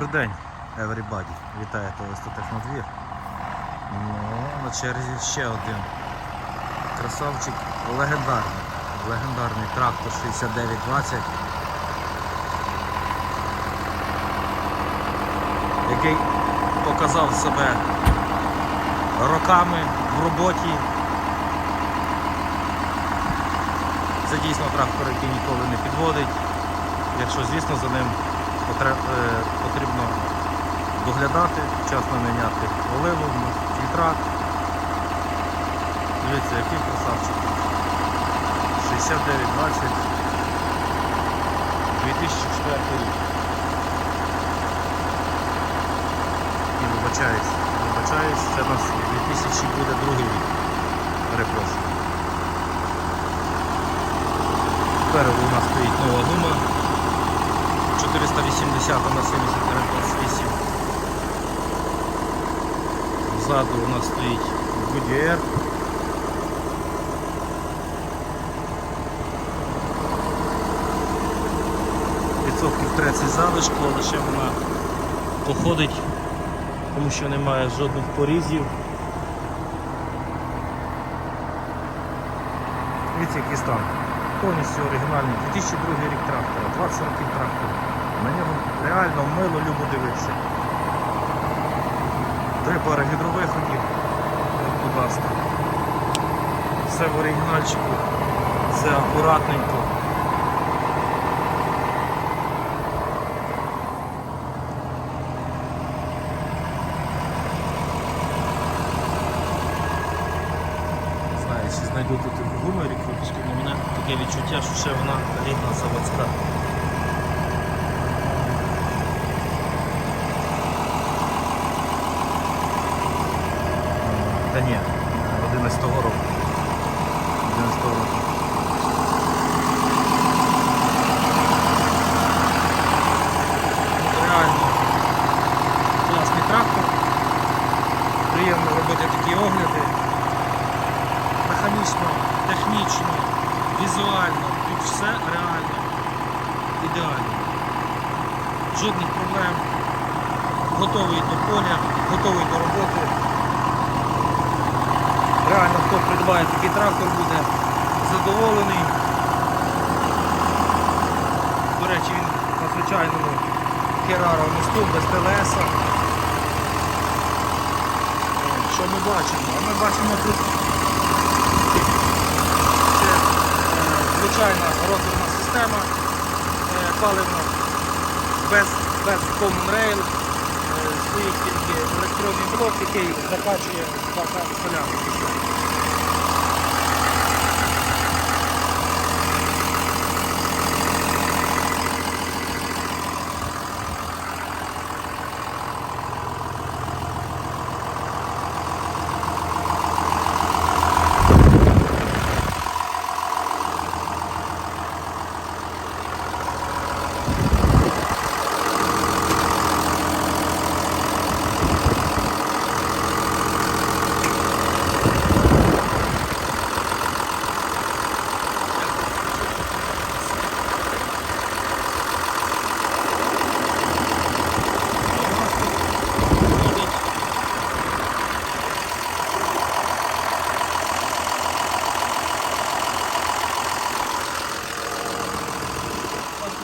Добрий день, everybody. Вітаю товариство Технодвір. Ну, на черзі ще один красавчик легендарний. Легендарний трактор 6920. Який показав себе роками в роботі. Це дійсно трактор, який ніколи не підводить, якщо, звісно, за ним потрібно доглядати, вчасно міняти оливу, фільтра. Дивіться, який красавчик. 6920 2004 рік. І вибачаюсь, вибачаюсь, це у нас 2000 буде другий рік. Перепрошую. Спереду у нас стоїть нова гума. 480 на 7328. Ззаду у нас стоїть Goodyear. Відсотків 30 залишку, лише вона походить, тому що немає жодних порізів. Дивіться, який стан. Повністю оригінальний. 2002 рік трактора, 20 років трактора. Ньому реально мило любо дивитися. Три пари гідровиходів. Будь ласка. Все в оригінальчику. Все акуратненько. Не знаю, чи знайду тут гуморі круточки, але мене таке відчуття, що ще вона рідна заводська. Та ні, 11 року. 11 року. Реально класний трактор. Приємно робити такі огляди. Механічно, технічно, візуально. Тут все реально ідеально. Жодних проблем. Готовий до поля, готовий до роботи. Реально, хто придбає такий трактор, буде задоволений. До речі, він на звичайному Кераро мосту без ТЛС. Що ми бачимо? Ми бачимо тут це е, звичайна роторна система е, паливна без, без Common Rail. Стоїть тільки електронний блок, який закачує бака солярки.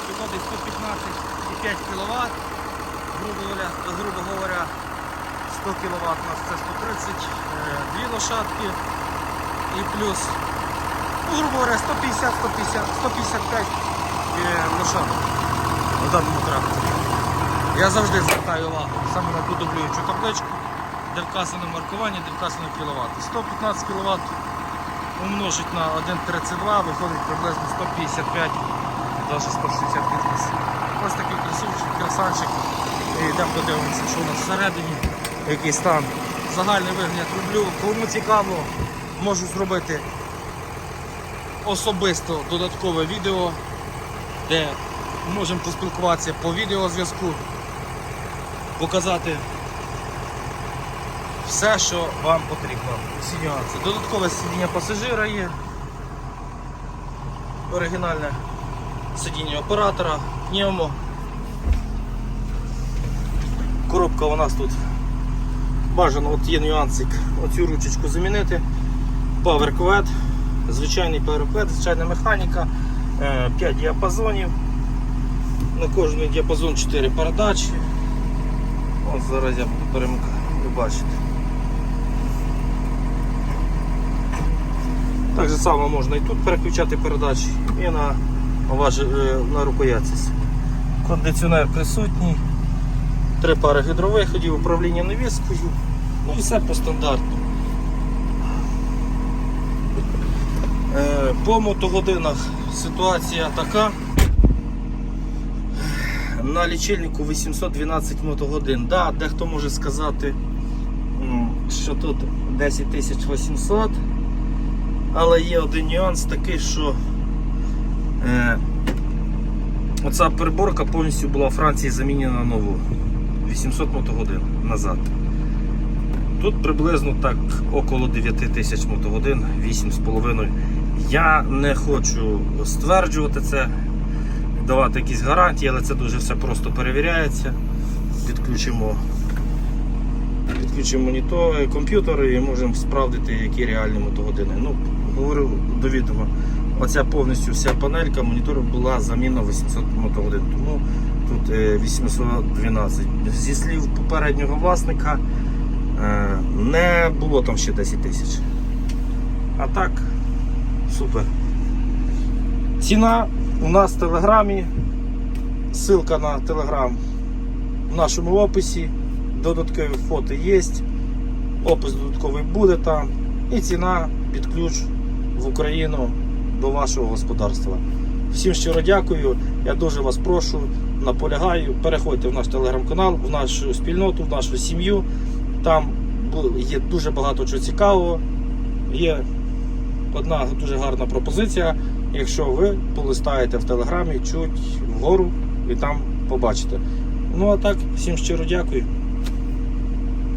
Виходить 115,5 кВт, грубо говоря, грубо говоря, 100 кВт у нас це 130, е, дві лошадки і плюс, ну, грубо говоря, 150, 150, 155 е, лошадок на даному тракторі. Я завжди звертаю увагу саме на ту дублюючу табличку, де вказане маркування, де вказано кВт. 115 кВт умножить на 1,32 виходить приблизно 155 навіть 160 підпис. Ось такий красивчик, красанчик. І йдемо подивимося, що у нас всередині, який стан. Загальний вигляд роблю. Кому цікаво, можу зробити особисто додаткове відео, де можемо поспілкуватися по відеозв'язку, показати все, що вам потрібно. Всі нюанси. Додаткове сидіння пасажира є. Оригінальне сидіння оператора, пневмо. Коробка у нас тут бажано, от є нюансик. Оцю ручечку замінити. Quad, звичайний Quad, звичайна механіка, 5 діапазонів. На кожний діапазон 4 передачі. От зараз я буду перемикати, ви бачите. Так само можна і тут переключати передачі, і на, е, на рукоятці. Кондиціонер присутній, три пари гідровиходів, управління навіскою, ну і все по стандарту. Е, По мотогодинах ситуація така. На лічильнику 812 мотогодин. Да, дехто може сказати, що тут 10 800, але є один нюанс такий, що е, оця переборка повністю була в Франції замінена на нову 800 мотогодин назад. Тут приблизно так около 9 тисяч мотогодин, 8,5. Я не хочу стверджувати це, давати якісь гарантії, але це дуже все просто перевіряється. Підключимо, підключимо монітор, комп'ютер і можемо справдити, які реальні мотогодини. Ну, до відома, оця повністю вся панелька монітору була заміна 800 мотогодин, тому тут е, 812. Зі слів попереднього власника е, не було там ще 10 тисяч. А так, супер. Ціна у нас в телеграмі. Ссылка на телеграм в нашому описі. Додаткові фото є. Опис додатковий буде там. І ціна під ключ в Україну до вашого господарства. Всім щиро дякую. Я дуже вас прошу, наполягаю. Переходьте в наш телеграм-канал, в нашу спільноту, в нашу сім'ю. Там є дуже багато чого цікавого. Є одна дуже гарна пропозиція. Якщо ви полистаєте в телеграмі, чуть вгору і там побачите. Ну а так, всім щиро дякую.